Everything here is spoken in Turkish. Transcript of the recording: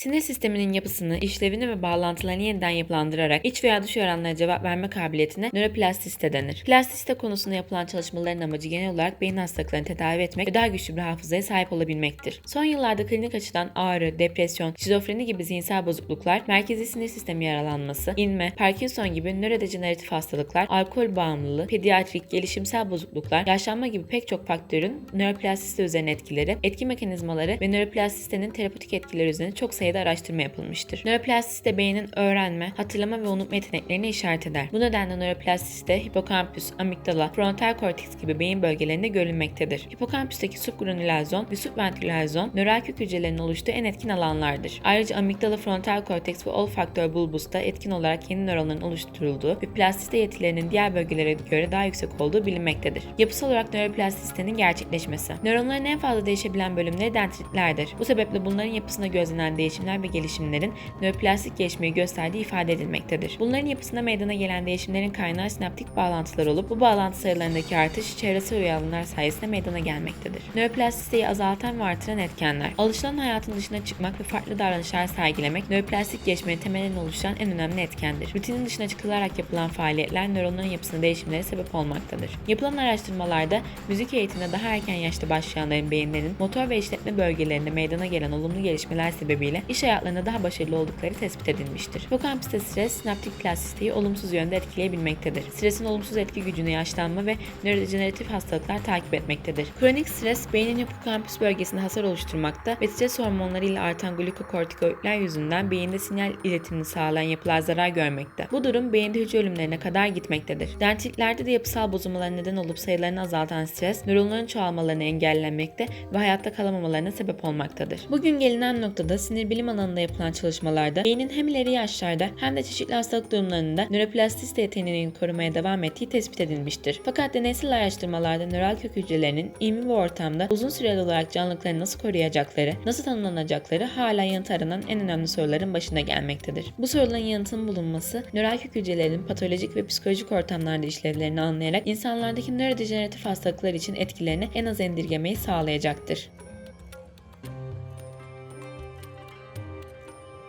Sinir sisteminin yapısını, işlevini ve bağlantılarını yeniden yapılandırarak iç veya dış uyaranlara cevap verme kabiliyetine nöroplastisite denir. Plastisite konusunda yapılan çalışmaların amacı genel olarak beyin hastalıklarını tedavi etmek ve daha güçlü bir hafızaya sahip olabilmektir. Son yıllarda klinik açıdan ağrı, depresyon, şizofreni gibi zihinsel bozukluklar, merkezi sinir sistemi yaralanması, inme, Parkinson gibi nörodejeneratif hastalıklar, alkol bağımlılığı, pediatrik, gelişimsel bozukluklar, yaşlanma gibi pek çok faktörün nöroplastisite üzerine etkileri, etki mekanizmaları ve nöroplastisitenin terapötik etkileri üzerine çok sayıda araştırma yapılmıştır. Nöroplastisite beynin öğrenme, hatırlama ve unutma yeteneklerini işaret eder. Bu nedenle nöroplastisite hipokampüs, amigdala, frontal korteks gibi beyin bölgelerinde görülmektedir. Hipokampüsteki subgranülazon ve subventrülazon nöral kök hücrelerinin oluştuğu en etkin alanlardır. Ayrıca amigdala, frontal korteks ve olfaktör bulbusta etkin olarak yeni nöronların oluşturulduğu ve plastisite yetilerinin diğer bölgelere göre daha yüksek olduğu bilinmektedir. Yapısal olarak nöroplastisitenin gerçekleşmesi. Nöronların en fazla değişebilen bölümleri dendritlerdir. Bu sebeple bunların yapısında gözlenen değişimler ve gelişimlerin nöroplastik gelişmeyi gösterdiği ifade edilmektedir. Bunların yapısında meydana gelen değişimlerin kaynağı sinaptik bağlantılar olup bu bağlantı sayılarındaki artış çevresel uyaranlar sayesinde meydana gelmektedir. Nöroplastisiteyi azaltan ve artıran etkenler. Alışılan hayatın dışına çıkmak ve farklı davranışlar sergilemek nöroplastik gelişmenin temelini oluşturan en önemli etkendir. Rutinin dışına çıkılarak yapılan faaliyetler nöronların yapısında değişimlere sebep olmaktadır. Yapılan araştırmalarda müzik eğitimine daha erken yaşta başlayanların beyinlerinin motor ve işletme bölgelerinde meydana gelen olumlu gelişmeler sebebiyle iş hayatlarında daha başarılı oldukları tespit edilmiştir. Hipokampüste stres sinaptik plastisiteyi olumsuz yönde etkileyebilmektedir. Stresin olumsuz etki gücünü yaşlanma ve nörodejeneratif hastalıklar takip etmektedir. Kronik stres beynin hipokampüs bölgesinde hasar oluşturmakta ve stres hormonları ile artan glukokortikoidler yüzünden beyinde sinyal iletimini sağlayan yapılar zarar görmekte. Bu durum beyinde hücre ölümlerine kadar gitmektedir. Dendritlerde de yapısal bozulmalara neden olup sayılarını azaltan stres, nöronların çoğalmalarını engellemekte ve hayatta kalamamalarına sebep olmaktadır. Bugün gelinen noktada sinir bilim alanında yapılan çalışmalarda beynin hem ileri yaşlarda hem de çeşitli hastalık durumlarında nöroplastisite yeteneğini korumaya devam ettiği tespit edilmiştir. Fakat deneysel araştırmalarda nöral kök hücrelerinin in vivo ortamda uzun süreli olarak canlılıklarını nasıl koruyacakları, nasıl tanımlanacakları hala yanıt aranan en önemli soruların başına gelmektedir. Bu soruların yanıtının bulunması, nöral kök hücrelerinin patolojik ve psikolojik ortamlarda işlevlerini anlayarak insanlardaki nörodejeneratif hastalıklar için etkilerini en az indirgemeyi sağlayacaktır.